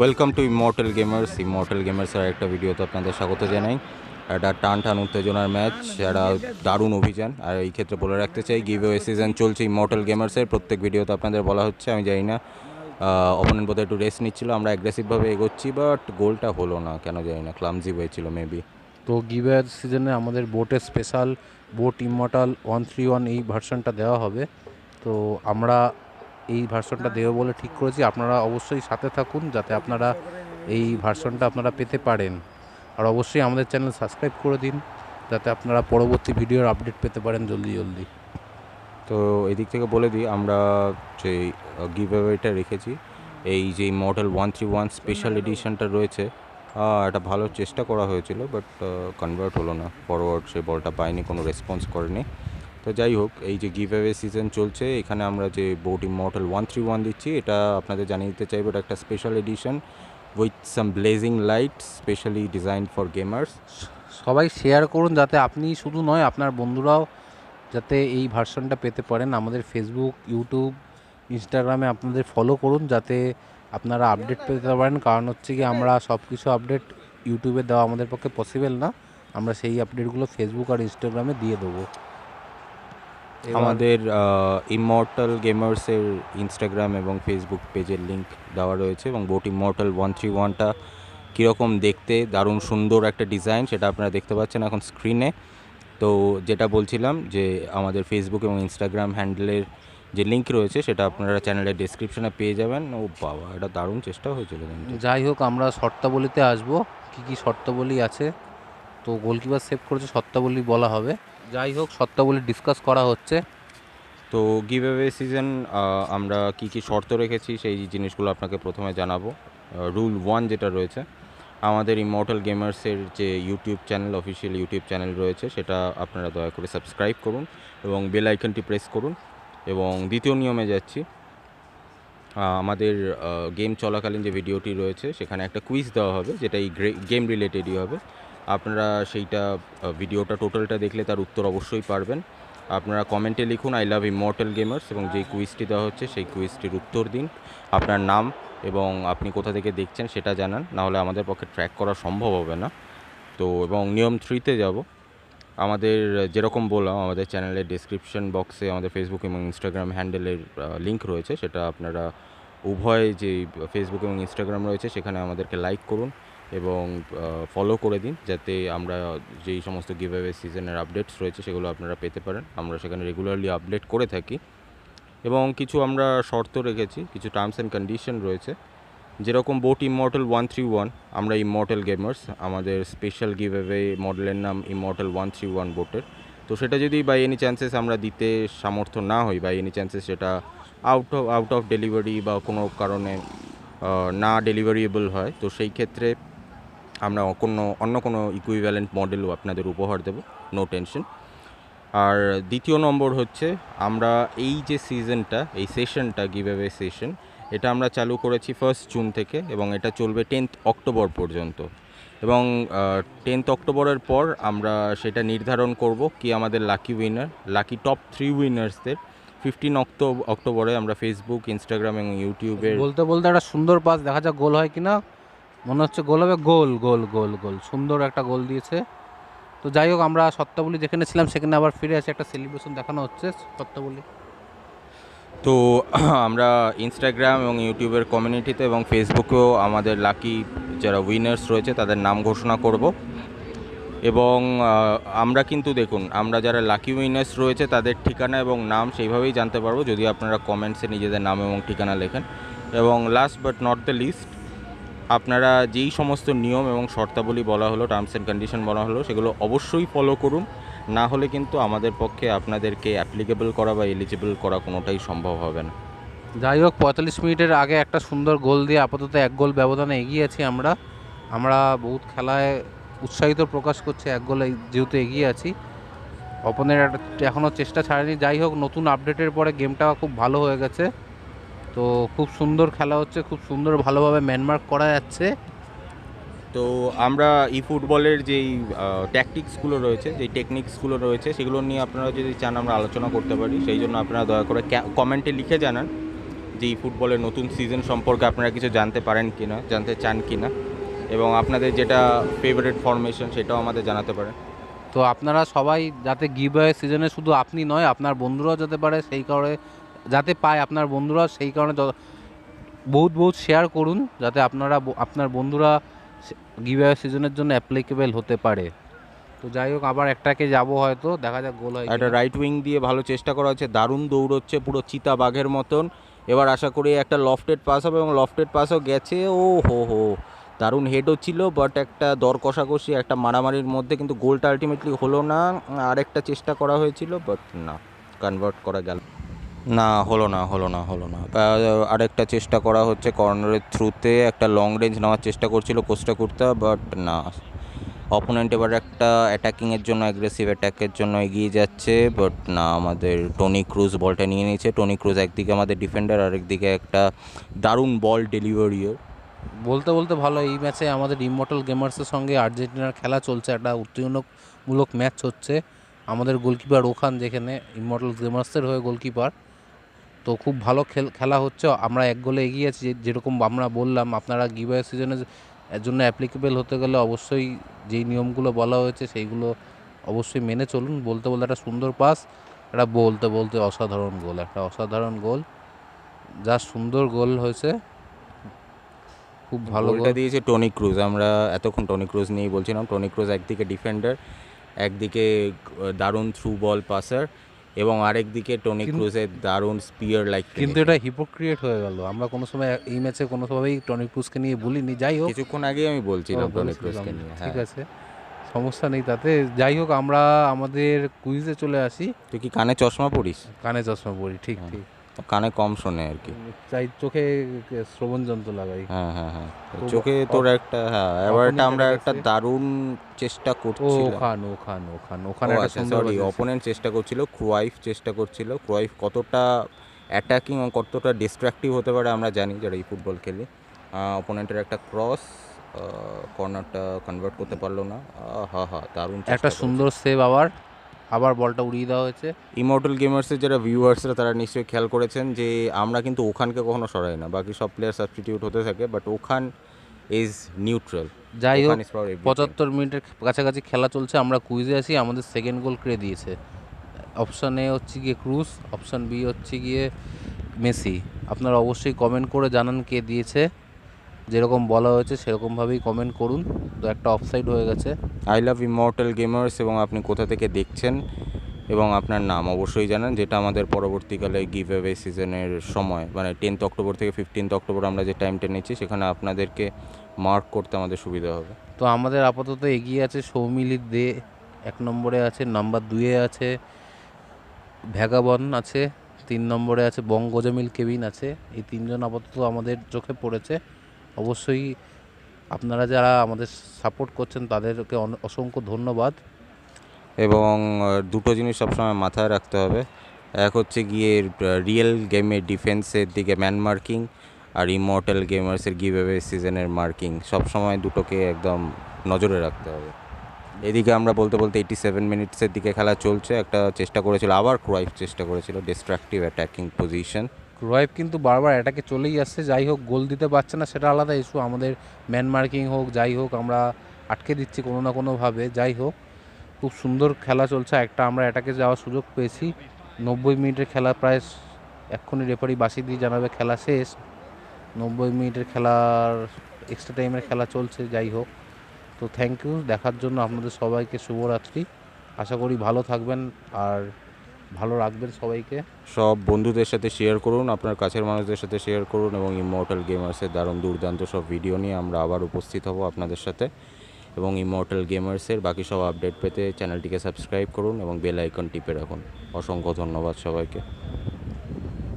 Welcome to immortal gamers immortal গেমার্সের একটা ভিডিওতে আপনাদের স্বাগত জানাই। একটা টান টান উত্তেজনার ম্যাচ একটা দারুণ অভিযান। আর এই ক্ষেত্রে বলে রাখতে চাই গিভ সিজন চলছে ইমর্টাল গেমার্সের প্রত্যেক ভিডিওতে আপনাদের বলা হচ্ছে, আমি জানি না অপোনেন্ট বোধহয় একটু রেস্ট নিচ্ছিল, আমরা অ্যাগ্রেসিভভাবে এগোচ্ছি বাট গোলটা হলো না, কেন জানি না ক্লামজি হয়েছিল মেবি তো গিভের সিজনে আমাদের বোটের special boat Immortal one three one এই ভার্সনটা দেওয়া হবে। তো আমরা এই ভার্সনটা দেবো বলে ঠিক করেছি। আপনারা অবশ্যই সাথে থাকুন যাতে আপনারা এই ভার্সনটা আপনারা পেতে পারেন। আর অবশ্যই আমাদের চ্যানেল সাবস্ক্রাইব করে দিন যাতে আপনারা পরবর্তী ভিডিওর আপডেট পেতে পারেন জলদি জলদি। তো এদিক থেকে বলে দিই, আমরা যে গিভ অ্যাওয়েটা রেখেছি, এই যে model one three one special এডিশনটা রয়েছে একটা ভালো চেষ্টা করা হয়েছিল বাট কনভার্ট হলো না। ফরওয়ার্ড সেই বলটা পায়নি কোনো রেসপন্স করেনি। তো যাই হোক, এই যে গিভ অ্যাওয়ে সিজন চলছে, এখানে আমরা যে boat model one three one দিচ্ছি, এটা আপনাদের জানিয়ে দিতে চাইব, এটা একটা special edition with some blazing light specially design for gamers সবাই শেয়ার করুন, যাতে আপনি শুধু নয়, আপনার বন্ধুরাও যাতে এই ভার্সনটা পেতে পারেন। আমাদের ফেসবুক ইউটিউব ইনস্টাগ্রামে আপনাদের ফলো করুন, যাতে আপনারা আপডেট পেতে পারেন। কারণ হচ্ছে কি, আমরা সব কিছু আপডেট ইউটিউবে দেওয়া আমাদের পক্ষে পসিবল না। আমরা সেই আপডেটগুলো ফেসবুক আর ইনস্টাগ্রামে দিয়ে দেবো। আমাদের ইমর্টাল গেমার্সের ইনস্টাগ্রাম এবং ফেসবুক পেজের লিংক দেওয়া রয়েছে এবং বোট ইমর্টাল ওয়ান থ্রি ওয়ানটা কীরকম দেখতে দারুণ সুন্দর একটা ডিজাইন সেটা আপনারা দেখতে পাচ্ছেন এখন স্ক্রিনে তো যেটা বলছিলাম যে আমাদের ফেসবুক এবং ইনস্টাগ্রাম হ্যান্ডেলের যে লিঙ্ক রয়েছে সেটা আপনারা চ্যানেলের ডিসক্রিপশনে পেয়ে যাবেন। ও বাবা এটা দারুণ চেষ্টা হয়েছিল কিন্তু। যাই হোক আমরা শর্তাবলীতে আসব। কি কি শর্তাবলী আছে? তো গোলকিপার সেভ করেছে শর্তাবলী বলা হবে। যাই হোক শর্তাবলী ডিসকাস করা হচ্ছে। তো গিভ অ্যাওয়ে সিজন আমরা কি কি শর্ত রেখেছি সেই জিনিসগুলো আপনাকে প্রথমে জানাব। রুল ওয়ান যেটা রয়েছে, আমাদের ইমর্টাল গেমার্সের যে YouTube channel official YouTube channel রয়েছে, সেটা আপনারা দয়া করে সাবস্ক্রাইব করুন এবং বেল আইকনটি প্রেস করুন। এবং দ্বিতীয় নিয়মে যাচ্ছি আমাদের গেম চলাকালীন যে ভিডিওটি রয়েছে, সেখানে একটা কুইজ দেওয়া হবে, যেটা এই গেম রিলেটেডই হবে। আপনারা সেইটা ভিডিওটা, টোটালটা দেখলে তার উত্তর অবশ্যই পারবেন। আপনারা কমেন্টে লিখুন আই লাভ ইমর্টাল গেমার্স এবং যেই কুইজটি দেওয়া হচ্ছে, সেই কুইজটির উত্তর দিন। আপনার নাম এবং আপনি কোথা থেকে দেখছেন সেটা জানান নাহলে আমাদের পক্ষে ট্র্যাক করা সম্ভব হবে না। তো, এবং নিয়ম থ্রিতে যাব। আমাদের, যেরকম বললাম, আমাদের চ্যানেলের ডিসক্রিপশন বক্সে আমাদের ফেসবুক এবং ইনস্টাগ্রাম হ্যান্ডেলের লিঙ্ক রয়েছে। সেটা আপনারা উভয় যে ফেসবুক এবং ইনস্টাগ্রাম রয়েছে, সেখানে আমাদেরকে লাইক করুন। এবং ফলো করে দিন যাতে আমরা যেই সমস্ত গিভ অ্যাওয়ে সিজনের আপডেটস রয়েছে সেগুলো আপনারা পেতে পারেন। আমরা সেখানে রেগুলারলি আপডেট করে থাকি। এবং কিছু আমরা শর্ত রেখেছি, কিছু টার্মস অ্যান্ড কন্ডিশন রয়েছে। যেরকম boat immortal one three one আমরা ইমর্টাল গেমার্স আমাদের স্পেশাল গিভ অ্যাওয়ে মডেলের নাম ইমর্টাল ওয়ান থ্রি ওয়ান বোটের তো সেটা যদি বাই এনি চান্সেস আমরা দিতে সামর্থ্য না হই বাই এনি চান্সেস সেটা out of out of delivery বা কোনো কারণে না ডেলিভারিয়েবল হয়, তো সেই ক্ষেত্রে আমরা কোনো, অন্য কোনো ইকুইভ্যালেন্ট মডেলও আপনাদের উপহার দেব নো টেনশন আর দ্বিতীয় নম্বর হচ্ছে, আমরা এই যে সিজনটা এই সেশনটা গিভ অ্যাওয়ে সেশন এটা আমরা চালু করেছি ফার্স্ট জুন থেকে এবং এটা চলবে টেন্থ অক্টোবর পর্যন্ত। এবং টেন্থ অক্টোবরের পর আমরা সেটা নির্ধারণ করব কি আমাদের lucky winner lucky top three উইনার্সদের fifteen অক্টোবরে আমরা ফেসবুক ইনস্টাগ্রাম এবং ইউটিউবে বলতে বলতে একটা সুন্দর পাস, দেখা যাক গোল হয় কিনা। মনে হচ্ছে গোল হবে, গোল গোল গোল গোল। সুন্দর একটা গোল দিয়েছে। তো যাই হোক, আমরা সত্তাবলী যেখানে ছিলাম, সেখানে আবার ফিরে আসে একটা সেলিব্রেশন দেখানো হচ্ছে সত্তাবলী তো আমরা ইনস্টাগ্রাম এবং ইউটিউবের কমিউনিটিতে এবং ফেসবুকেও আমাদের লাকি যারা উইনার্স রয়েছে, তাদের নাম ঘোষণা করব। এবং আমরা কিন্তু দেখুন, আমরা যারা লাকি উইনার্স রয়েছে, তাদের ঠিকানা এবং নাম সেইভাবেই জানতে পারব। যদি আপনারা কমেন্টসে নিজেদের নাম এবং ঠিকানা লেখেন। এবং last but not the least আপনারা যেই সমস্ত নিয়ম এবং শর্তাবলী বলা হলো টার্মস অ্যান্ড কন্ডিশন বলা হলো, সেগুলো অবশ্যই ফলো করুন। না হলে কিন্তু আমাদের পক্ষে আপনাদেরকে অ্যাপ্লিকেবল করা বা এলিজিবল করা কোনোটাই সম্ভব হবে না। যাই হোক, পঁয়তাল্লিশ মিনিটের আগে একটা সুন্দর গোল দিয়ে আপাতত এক গোল ব্যবধানে এগিয়ে আছি আমরা। আমরা বহুত খেলায় উৎসাহিত প্রকাশ করছে, এক গোলে যেহেতু এগিয়ে আছি। অপনের এখনও চেষ্টা ছাড়েনি। যাই হোক, নতুন আপডেটের পরে গেমটা খুব ভালো হয়ে গেছে। তো খুব সুন্দর খেলা হচ্ছে খুব সুন্দর ভালোভাবে ম্যানমার্ক করা যাচ্ছে। তো আমরা ই ফুটবলের যেই ট্যাকটিক্সগুলো রয়েছে যেই টেকনিক্সগুলো রয়েছে সেগুলো নিয়ে আপনারা যদি চান আমরা আলোচনা করতে পারি। সেই জন্য আপনারা দয়া করে কমেন্টে লিখে জানান যে এই ফুটবলের নতুন সিজন সম্পর্কে আপনারা কিছু জানতে পারেন কি না জানতে চান কি না এবং আপনাদের যেটা ফেভারিট ফরমেশন সেটাও আমাদের জানাতে পারেন। তো আপনারা সবাই যাতে গিভ সিজনে শুধু আপনি নয় আপনার বন্ধুরাও যেতে পারে সেই কারণে যাতে পায় আপনার বন্ধুরা সেই কারণে বহুত বহুত শেয়ার করুন যাতে আপনারা আপনার বন্ধুরা গিভ সিজনের জন্য অ্যাপ্লিকেবল হতে পারে। তো যাই হোক আবার একটাকে যাব হয়তো দেখা যাক গোল হয় একটা রাইট উইং দিয়ে ভালো চেষ্টা করা হচ্ছে দারুণ দৌড়চ্ছে পুরো চিতা বাঘের মতন। এবার আশা করি একটা লফটেড পাস হবে এবং লফটেড পাসও গেছে ও হো হো। দারুণ হেডও ছিল বাট একটা দর কষাকষি একটা মারামারির মধ্যে কিন্তু গোলটা আলটিমেটলি হলো না। আরেকটা চেষ্টা করা হয়েছিল বাট না কনভার্ট করা গেল। না, হলো না হলো না হলো না। আরেকটা চেষ্টা করা হচ্ছে কর্নারের থ্রুতে, একটা লং রেঞ্জ নেওয়ার চেষ্টা করছিল কোস্টা কুর্তা বাট না। অপোনেন্ট এবার একটা অ্যাটাকিংয়ের জন্য অ্যাগ্রেসিভ অ্যাটাকের জন্য এগিয়ে যাচ্ছে বাট না, আমাদের টনি ক্রুজ বলটা নিয়ে নিয়েছে। টনি ক্রুজ একদিকে আমাদের ডিফেন্ডার আরেকদিকে একটা দারুণ বল ডেলিভারিও বলতে বলতে ভালো, এই ম্যাচে আমাদের ইমমর্টাল গেমার্সের সঙ্গে আর্জেন্টিনার খেলা চলছে, একটা উত্তেজনামূলক ম্যাচ হচ্ছে। আমাদের গোলকিপার ওখান যেখানে ইমমর্টাল গেমার্সের হয়ে গোলকিপার তো খুব ভালো খেল খেলা হচ্ছে। আমরা এক গোলে এগিয়ে আছি। যেরকম আমরা বললাম আপনারা গিভার সিজনের জন্য অ্যাপ্লিকেবল হতে গেলে অবশ্যই যেই নিয়মগুলো বলা হয়েছে সেইগুলো অবশ্যই মেনে চলুন। বলতে বলতে একটা সুন্দর পাস একটা বলতে বলতে অসাধারণ গোল একটা অসাধারণ গোল। যা সুন্দর গোল হয়েছে। খুব ভালো গোলটা গোল। দিয়েছে টনি ক্রুজ। আমরা এতক্ষণ টনি ক্রুজ নিয়েই বলছিলাম। টনি ক্রুজ একদিকে ডিফেন্ডার একদিকে দারুণ থ্রু বল পাসার এবং আরেক দিকে টনি ক্রুজের দারুণ স্পিয়ার লাইক কিন্তু এটা হিপোক্রিয়েট হয়ে গেল। আমরা কোনো সময় এই ম্যাচে কোনো সময়ই টনি ক্রুজকে নিয়ে বলিনি। যাই হোক কিছুক্ষণ আগে আমি বলছিলাম টনি ক্রুজকে নিয়ে ঠিক হ্যাঁ আছে সমস্যা নেই তাতে। যাই হোক আমরা আমাদের কুইজে চলে আসি। তুই কি কানে চশমা পড়িস? কানে চশমা পরি ঠিক। ঠিক। কানে কম শোনে আর কি। চাই চোখে শ্রবণ যন্ত্র লাগাই। হ্যাঁ হ্যাঁ হ্যাঁ। চোখে তোর একটা হ্যাঁ এবার এটা আমরা একটা দারুণ চেষ্টা ও করছিলাম। ওখান ওখান ওখান ওখানে আচ্ছা সুন্দর সরি। অপোনেন্ট চেষ্টা করছিল ক্রোয়াইফ চেষ্টা করছিল। ক্রোয়াইফ কতটা অ্যাটাকিং কতটা ডিস্ট্রাকটিভ হতে পারে আমরা জানি যারা এই ফুটবল খেলি। অপোনেন্টের একটা ক্রস কর্নারটা কনভার্ট করতে পারল না। হা হা দারুণ একটা সুন্দর সেভ আবার। আবার বলটা উড়িয়ে দেওয়া হয়েছে। ইমর্টাল গেমার্সের যারা ভিউয়ার্সরা তারা নিশ্চয়ই খেয়াল করেছেন যে আমরা কিন্তু ওখানকে কখনো সরাই না। বাকি সব প্লেয়ার সাবস্টিটিউট হতে থাকে বাট ওখান ইজ নিউট্রাল যাই হোক পঁচাত্তর মিনিটের কাছাকাছি খেলা চলছে আমরা কুইজে আছি আমাদের সেকেন্ড গোল করে দিয়েছে। অপশান এ হচ্ছে গিয়ে ক্রুজ অপশান বি হচ্ছে গিয়ে মেসি আপনারা অবশ্যই কমেন্ট করে জানান কে দিয়েছে। যেরকম বলা হয়েছে সেরকমভাবেই কমেন্ট করুন। তো একটা অফসাইড হয়ে গেছে। আই লাভ ইমর্টাল গেমার্স এবং আপনি কোথা থেকে দেখছেন এবং আপনার নাম অবশ্যই জানান যেটা আমাদের পরবর্তীকালে গিভ অ্যাওয়ে সিজনের সময় মানে টেন্থ অক্টোবর থেকে ফিফটিন্থ অক্টোবর আমরা যে টাইমটা নিচ্ছি সেখানে আপনাদেরকে মার্ক করতে আমাদের সুবিধা হবে। তো আমাদের আপাতত এগিয়ে আছে সৌমিলি দে এক নম্বরে আছে নাম্বার দুয়ে আছে ভ্যাগাবন আছে তিন নম্বরে আছে বঙ্গজামিল কেবিন আছে এই তিনজন আপাতত আমাদের চোখে পড়েছে। অবশ্যই আপনারা যারা আমাদের সাপোর্ট করছেন, তাদেরকে অসংখ্য ধন্যবাদ। এবং দুটো জিনিস সবসময় মাথায় রাখতে হবে। এক হচ্ছে গিয়ে রিয়েল গেমের ডিফেন্সের দিকে ম্যান মার্কিং আর ইমর্টাল গেমার্সের গিভ অ্যাওয়ে সিজনের মার্কিং সবসময় দুটোকে একদম নজরে রাখতে হবে। এদিকে আমরা বলতে বলতে এইটি সেভেন মিনিটসের দিকে খেলা চলছে। একটা চেষ্টা করেছিল, আবার ক্রাইফ চেষ্টা করেছিল ডিস্ট্রাকটিভ অ্যাটাকিং পজিশন রয়েব কিন্তু বারবার অ্যাটাকে চলেই আসছে। যাই হোক, গোল দিতে পারছে না, সেটা আলাদা ইস্যু আমাদের ম্যান মার্কিং হোক, যাই হোক, আমরা আটকে দিচ্ছি কোনো না কোনোভাবে। যাই হোক, খুব সুন্দর খেলা চলছে। একটা আমরা অ্যাটাকে যাওয়ার সুযোগ পেয়েছি। নব্বই মিনিটের খেলা প্রায় এক্ষুনি রেফারি বাসি দিয়ে জানাবে, খেলা শেষ। নব্বই মিনিটের খেলার এক্সট্রা টাইমের খেলা চলছে, যাই হোক। তো থ্যাংক ইউ দেখার জন্য আপনাদের সবাইকে শুভরাত্রি। আশা করি ভালো থাকবেন। আর ভালো রাখবেন সবাইকে। সব বন্ধুদের সাথে শেয়ার করুন, আপনার কাছের মানুষদের সাথে শেয়ার করুন এবং ইমর্টাল গেমার্সের দারুণ দুর্দান্ত সব ভিডিও নিয়ে আমরা আবার উপস্থিত হব আপনাদের সাথে। এবং ইমোর্টাল গেমার্সের বাকি সব আপডেট পেতে চ্যানেলটিকে সাবস্ক্রাইব করুন এবং বেল আইকন টিপে রাখুন। অসংখ্য ধন্যবাদ সবাইকে।